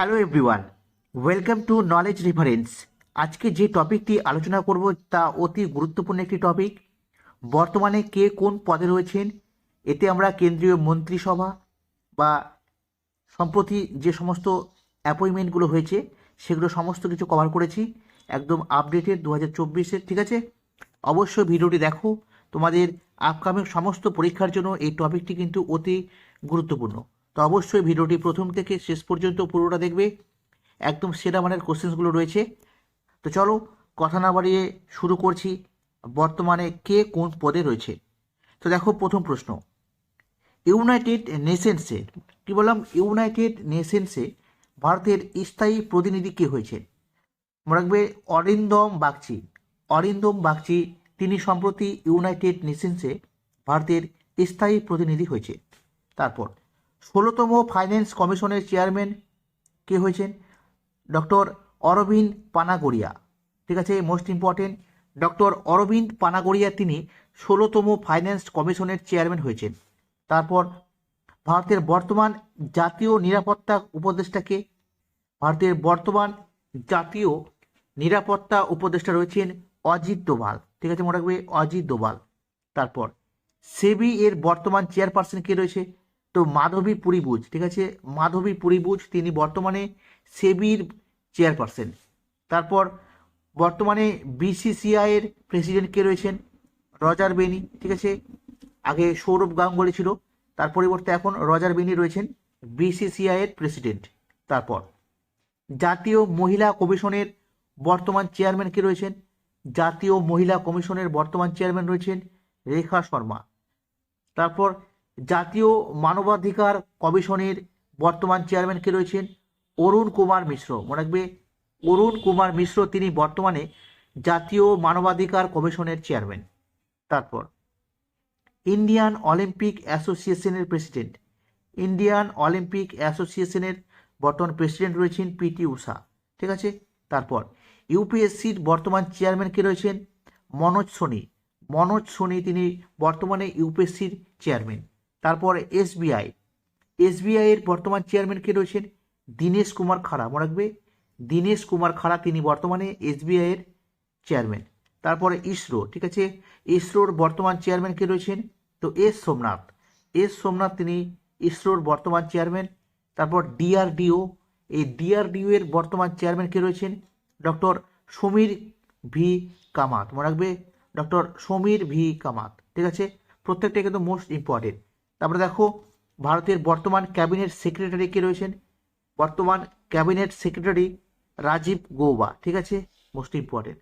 Hello everyone welcome to knowledge reference আজকে যে টপিকটি আলোচনা করব তা অতি গুরুত্বপূর্ণ একটি টপিক বর্তমানে কে কোন পদে রয়েছেন? এতে আমরা কেন্দ্রীয় মন্ত্রিসভা বা সম্প্রতি যে সমস্ত অ্যাপয়েন্টমেন্টগুলো হয়েছে, সেগুলো সমস্ত কিছু কভার করেছি। একদম আপডেটেড দু হাজার চব্বিশের ঠিক আছে? অবশ্যই ভিডিওটি দেখো। তোমাদের আপকামিং সমস্ত পরীক্ষার জন্য এই টপিকটি কিন্তু অতি গুরুত্বপূর্ণ। তো অবশ্যই ভিডিওটি প্রথম থেকে শেষ পর্যন্ত পুরোটা দেখবে। একদম সেরা মানের কোশ্চেন্সগুলো রয়েছে। তো চলো কথা না বাড়িয়ে শুরু করছি। বর্তমানে কে কোন পদে রয়েছে? তো দেখো প্রথম প্রশ্ন। ইউনাইটেড নেশনসে, কি বললাম? ইউনাইটেড নেশনসে ভারতের স্থায়ী প্রতিনিধি কে হয়েছে? মনে রাখবে অরিন্দম বাগচি। অরিন্দম বাগচি, তিনি সম্প্রতি ইউনাইটেড নেশনসে ভারতের স্থায়ী প্রতিনিধি হয়েছে। তারপর ষোলোতম ফাইন্যান্স কমিশনের চেয়ারম্যান কে হয়েছেন? ডক্টর অরবিন্দ পানাগড়িয়া। ঠিক আছে most important doctor Arvind Panagariya তিনি ষোলোতম ফাইন্যান্স কমিশনের চেয়ারম্যান হয়েছেন। তারপর ভারতের বর্তমান জাতীয় নিরাপত্তা উপদেষ্টাকে ভারতের বর্তমান জাতীয় নিরাপত্তা উপদেষ্টা রয়েছেন অজিত দোভাল। ঠিক আছে, মনে রাখবে অজিত দোভাল। তারপর সেবি এর বর্তমান চেয়ারপারসন কে রয়েছে? তো মাধবী পুরীবুজ ঠিক আছে? মাধবী পুরীবুজ তিনি বর্তমানে সেবির চেয়ারপারসন। তারপর বর্তমানে বিসিসিআই এর প্রেসিডেন্ট কে রয়েছেন? রজার বেনি, ঠিক আছে? আগে সৌরভ গাঙ্গুলি ছিল, তার পরিবর্তে এখন রজার বেনি রয়েছেন বিসিসিআই এর প্রেসিডেন্ট তারপর জাতীয় মহিলা কমিশনের বর্তমান চেয়ারম্যান কে রয়েছেন? জাতীয় মহিলা কমিশনের বর্তমান চেয়ারম্যান রয়েছেন রেখা শর্মা। তারপর জাতীয় মানবাধিকার কমিশনের বর্তমান চেয়ারম্যান কে রয়েছেন? অরুণ কুমার মিশ্র। মনে রাখবে, অরুণ কুমার মিশ্র তিনি বর্তমানে জাতীয় মানবাধিকার কমিশনের চেয়ারম্যান। তারপর, ইন্ডিয়ান অলিম্পিক অ্যাসোসিয়েশনের প্রেসিডেন্ট। ইন্ডিয়ান অলিম্পিক অ্যাসোসিয়েশনের বর্তমান প্রেসিডেন্ট রয়েছেন পিটি উষা ঠিক আছে? তারপর, ইউপিএসসির বর্তমান চেয়ারম্যান কে রয়েছেন? মনোজ সোনি। মনোজ সোনি তিনি বর্তমানে ইউপিএসসির চেয়ারম্যান। তারপর এসবিআই এসবিআই এর বর্তমান চেয়ারম্যান কে রয়েছেন দীনেশ কুমার খাড়া। মনে রাখবে, দীনেশ কুমার খাড়া তিনি বর্তমানে এসবিআই এর চেয়ারম্যান তারপরে ইসরো, ঠিক আছে? ইসরোর বর্তমান চেয়ারম্যান কে রয়েছেন তো এস সোমনাথ। এস সোমনাথ তিনি ইসরোর বর্তমান চেয়ারম্যান তারপর ডিআরডিও এই ডিআরডিও এর বর্তমান চেয়ারম্যান কে রয়েছেন ডক্টর সমীর ভি কামাত। মনে রাখবে, ডক্টর সমীর ভি কামাত। ঠিক আছে? প্রত্যেকটা কিন্তু মোস্ট ইম্পর্টেন্ট তারপরে দেখো, ভারতের বর্তমান ক্যাবিনেট সেক্রেটারি কে রয়েছেন? বর্তমান ক্যাবিনেট সেক্রেটারি রাজীব গৌবা, ঠিক আছে? মোস্ট ইম্পর্টেন্ট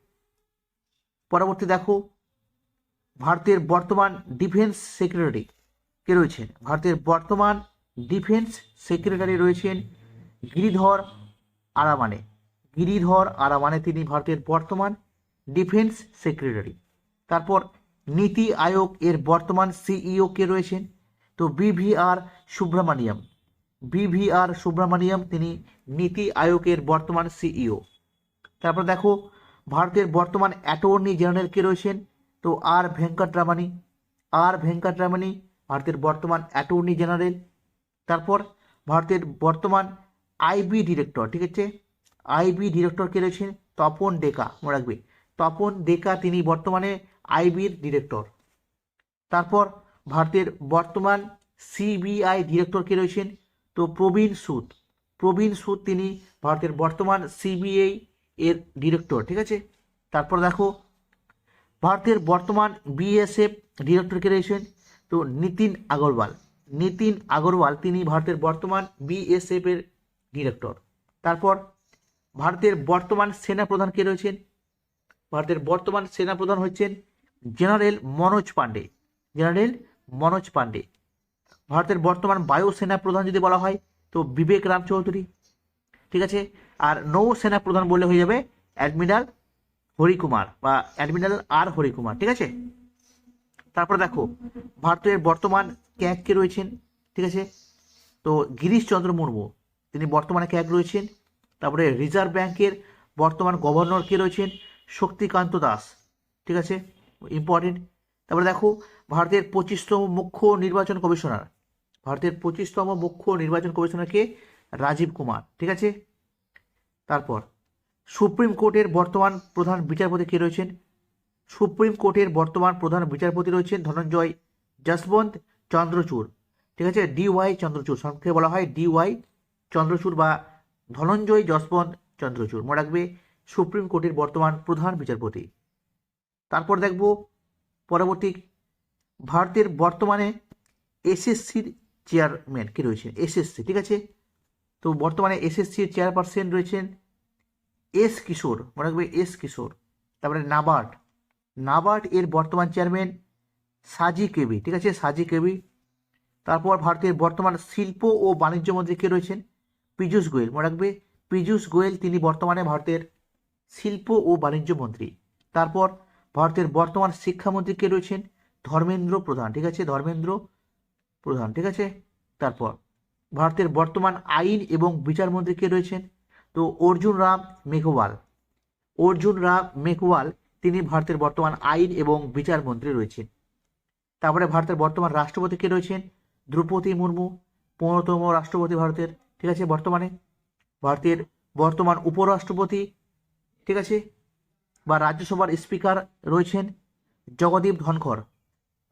পরবর্তী দেখো, ভারতের বর্তমান ডিফেন্স সেক্রেটারি কে রয়েছেন? ভারতের বর্তমান ডিফেন্স সেক্রেটারি রয়েছেন গিরিধর আরামানে। গিরিধর আরামানে তিনি ভারতের বর্তমান ডিফেন্স সেক্রেটারি। তারপর নীতি আয়োগ এর বর্তমান সিইও কে রয়েছেন? তো বিভিআর সুব্রমণিয়াম। বিভিআর সুব্রমণিয়াম তিনি নীতি আয়োগের বর্তমান সিইও তারপর দেখো, ভারতের বর্তমান অ্যাটর্নি জেনারেল কে রয়েছেন? তো আর ভেঙ্কটরামানি আর ভেঙ্কটরামানি ভারতের বর্তমান অ্যাটর্নি জেনারেল। তারপর ভারতের বর্তমান আইবি ডিরেক্টর, ঠিক আছে? আইবি ডিরেক্টর কে রয়েছেন? তপন ডেকা, মনে রাখবে। তপন ডেকা তিনি বর্তমানে আইবির ডিরেক্টর। তারপর ভারতের বর্তমান সিবিআই ডিরেক্টর কে রয়েছেন? তো প্রবীণ সুদ। প্রবীণ সুদ তিনি ভারতের বর্তমান সিবিআই এর ডিরেক্টর ঠিক আছে? তারপর দেখো, ভারতের বর্তমান বিএসএফ ডিরেক্টর কে রয়েছেন? তো নিতিন আগরওয়াল। নিতিন আগরওয়াল তিনি ভারতের বর্তমান বিএসএফ এর ডিরেক্টর তারপর ভারতের বর্তমান সেনা প্রধান কে রয়েছেন? ভারতের বর্তমান সেনা প্রধান হচ্ছেন জেনারেল মনোজ পান্ডে। জেনারেল মনোজ পান্ডে ভারতের বর্তমান বায়ুসেনা প্রধান যদি বলা হয়, তো বিবেক রাম চৌধুরী। ঠিক আছে? আর নৌসেনা প্রধান বললে হয়ে যাবে অ্যাডমিরাল হরিকুমার বা অ্যাডমিরাল আর হরিকুমার। ঠিক আছে? তারপরে দেখো, ভারতের বর্তমান ক্যাগ কে রয়েছেন? ঠিক আছে? তো গিরিশ চন্দ্র মুর্মু, তিনি বর্তমানে ক্যাগ রয়েছেন? তারপরে রিজার্ভ ব্যাংকের বর্তমান গভর্নর কে রয়েছেন? শক্তিকান্ত দাস। ঠিক আছে? ইম্পর্টেন্ট। তারপরে দেখো ভারতের পঁচিশতম মুখ্য নির্বাচন কমিশনার। ভারতের পঁচিশতম মুখ্য নির্বাচন কমিশনারকে রাজীব কুমার। ঠিক আছে? তারপর, সুপ্রিম কোর্টের বর্তমান প্রধান বিচারপতি কে রয়েছেন? সুপ্রিম কোর্টের বর্তমান প্রধান বিচারপতি রয়েছেন ধনঞ্জয় যশবন্ত চন্দ্রচূড়। ঠিক আছে? ডিওয়াই চন্দ্রচূড়। সংক্ষেপে বলা হয় ডিওয়াই চন্দ্রচূড় বা ধনঞ্জয় যশবন্ত চন্দ্রচূড়। মনে রাখবে, সুপ্রিম কোর্টের বর্তমান প্রধান বিচারপতি। তারপর দেখব, পরবর্তী ভারতের বর্তমানে এসএসসির চেয়ারম্যান কে রয়েছেন? এসএসসি, ঠিক আছে? তো বর্তমানে এসএসসির চেয়ারপারসন রয়েছেন এস কিশোর, মনে রাখবে এস কিশোর। তারপরে নাবার্ড নাবার্ড এর বর্তমান চেয়ারম্যান সাজি কেবি, ঠিক আছে? সাজি কেবি। তারপর ভারতের বর্তমান শিল্প ও বাণিজ্য মন্ত্রী কে রয়েছেন? পীযূষ গোয়েল, মনে রাখবে? পীযূষ গোয়েল, তিনি বর্তমানে ভারতের শিল্প ও বাণিজ্য মন্ত্রী। তারপর ভারতের বর্তমান শিক্ষামন্ত্রী কে রয়েছেন? ধর্মেন্দ্র প্রধান, ঠিক আছে? ধর্মেন্দ্র প্রধান, ঠিক আছে? তারপর, ভারতের বর্তমান আইন এবং বিচারমন্ত্রী কে রয়েছেন? তো অর্জুন রাম মেঘওয়াল। অর্জুন রাম মেঘওয়াল, তিনি ভারতের বর্তমান আইন এবং বিচার মন্ত্রী রয়েছেন। তারপরে ভারতের বর্তমান রাষ্ট্রপতি কে রয়েছেন? দ্রৌপদী মুর্মু, পনেরোতম রাষ্ট্রপতি ভারতের, ঠিক আছে? বর্তমানে ভারতের বর্তমান উপরাষ্ট্রপতি, ঠিক আছে? বা রাজ্যসভার স্পিকার রয়েছেন জগদীপ ধনখড়।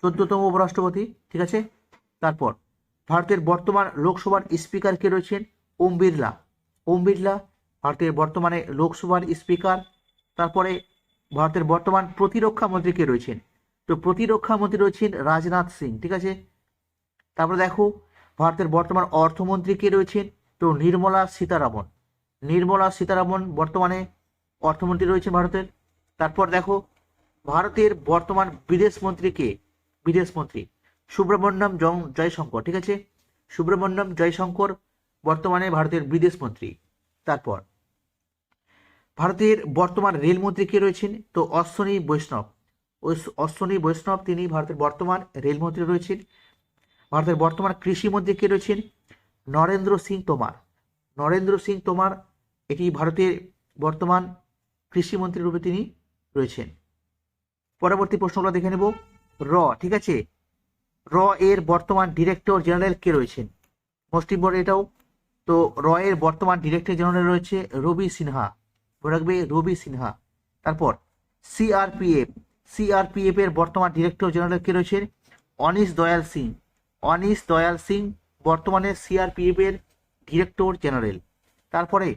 চোদ্দতম উপরাষ্ট্রপতি, ঠিক আছে? তারপর, ভারতের বর্তমান লোকসভার স্পিকার কে রয়েছেন? ওম বিড়লা। ওম বিড়লা, ভারতের বর্তমানে লোকসভার স্পিকার। তারপরে, ভারতের বর্তমান প্রতিরক্ষা মন্ত্রী কে রয়েছেন? তো প্রতিরক্ষা মন্ত্রী রয়েছেন রাজনাথ সিং, ঠিক আছে? তারপরে দেখো, ভারতের বর্তমান অর্থমন্ত্রী কে রয়েছেন? তো নির্মলা সীতারামন। নির্মলা সীতারামন বর্তমানে অর্থমন্ত্রী রয়েছেন ভারতের। তারপর দেখো, ভারতের বর্তমান বিদেশ মন্ত্রী কে? বিদেশ মন্ত্রী। সুব্রমণ্যম জয়শঙ্কর, ঠিক আছে? সুব্রমণ্যম জয়শঙ্কর বর্তমানে ভারতের বিদেশ মন্ত্রী। তারপর, ভারতের বর্তমান রেলমন্ত্রী কে রয়েছেন? তো অশ্বনী বৈষ্ণব। অশ্বনী বৈষ্ণব, তিনি ভারতের বর্তমান রেলমন্ত্রী রয়েছেন। ভারতের বর্তমান কৃষিমন্ত্রী কে রয়েছেন? নরেন্দ্র সিং তোমার। নরেন্দ্র সিং তোমার এটি ভারতের বর্তমান কৃষিমন্ত্রী রূপে তিনি রয়েছেন। পরবর্তী প্রশ্নগুলো দেখে নেব। র, ঠিক আছে? র এর বর্তমান ডিরেক্টর জেনারেল কে রয়েছেন? মোস্ট ইম্পর্টেন্ট এটাও। তো র এর বর্তমান ডিরেক্টর জেনারেল রয়েছে রবি সিনহা। মনে রাখবে রবি সিনহা। তারপর সিআরপিএফ সিআরপিএফ এর বর্তমান ডিরেক্টর জেনারেল কে রয়েছেন অনিশ দয়াল সিং। অনিশ দয়াল সিং বর্তমানে সিআরপিএফ এর ডিরেক্টর জেনারেল তারপরে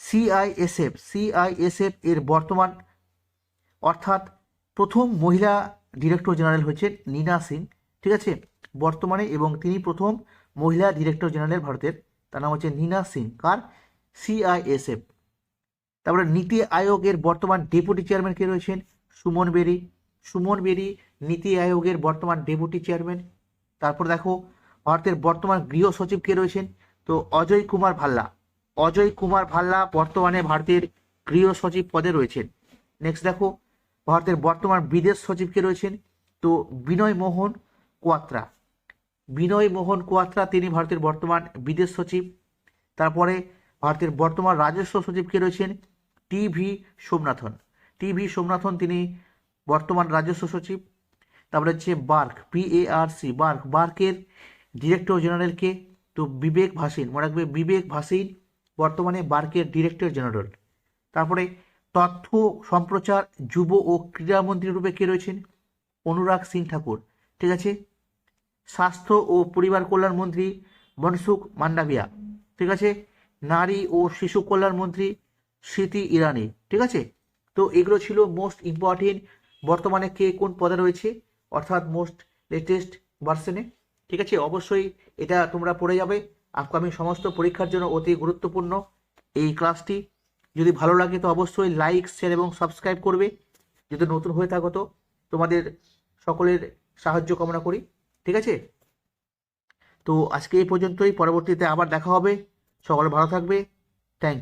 সিআইএসএফ সিআইএসএফ এর বর্তমান অর্থাৎ প্রথম মহিলা ডিরেক্টর জেনারেল হচ্ছেন নীনা সিং, ঠিক আছে? বর্তমানে এবং তিনি প্রথম মহিলা ডিরেক্টর জেনারেল ভারতের। তার নাম হচ্ছে নীনা সিং, কার? সিআইএসএফ তারপরে নীতি আয়োগের বর্তমান ডেপুটি চেয়ারম্যান কে রয়েছেন? সুমন বেরি। সুমন বেরি নীতি আয়োগের বর্তমান ডেপুটি চেয়ারম্যান তারপর দেখো, ভারতের বর্তমান গৃহ সচিব কে রয়েছেন? তো অজয় কুমার ভাল্লা। অজয় কুমার ভাল্লা বর্তমানে ভারতের গৃহ সচিব পদে রয়েছেন। নেক্সট দেখো ভারতের বর্তমান বিদেশ সচিব কে রয়েছেন? তো বিনয় মোহন কোয়াত্রা। বিনয় মোহন কোয়াত্রা, তিনি ভারতের বর্তমান বিদেশ সচিব। তারপরে ভারতের বর্তমান রাজস্ব সচিব কে রয়েছেন? T V Somanathan. T V Somanathan, তিনি বর্তমান রাজস্ব সচিব। তারপরে হচ্ছে BARC P A R C BARC. বার্কের director জেনারেলকে তো বিবেক ভাসিন, মনে রাখবে বিবেক ভাসিন বর্তমানে বার্কের ডিরেক্টর জেনারেল তারপরে তথ্য, সম্প্রচার, যুব ও ক্রীড়ামন্ত্রী রূপে কে রয়েছেন? অনুরাগ সিং ঠাকুর। ঠিক আছে? স্বাস্থ্য ও পরিবার কল্যাণ মন্ত্রী মনসুখ মান্ডাভিয়া। ঠিক আছে? নারী ও শিশু কল্যাণ মন্ত্রী স্মৃতি ইরানি। ঠিক আছে? তো এগুলো ছিল মোস্ট ইম্পর্টেন্ট বর্তমানে কে কোন পদে রয়েছে? অর্থাৎ মোস্ট লেটেস্ট ভার্সনে ঠিক আছে? অবশ্যই এটা তোমরা পড়ে যাবে। আপকামিং সমস্ত পরীক্ষার জন্য অতি গুরুত্বপূর্ণ এই ক্লাসটি যদি ভালো লাগে তো অবশ্যই লাইক শেয়ার এবং সাবস্ক্রাইব করবে। যদি নতুন হয়ে থাকো তো তোমাদের সকলের সাহায্য কামনা করি, ঠিক আছে? তো আজকে এই পর্যন্তই, পরবর্তীতে আবার দেখা হবে। সকলে ভালো থাকবে। Thank you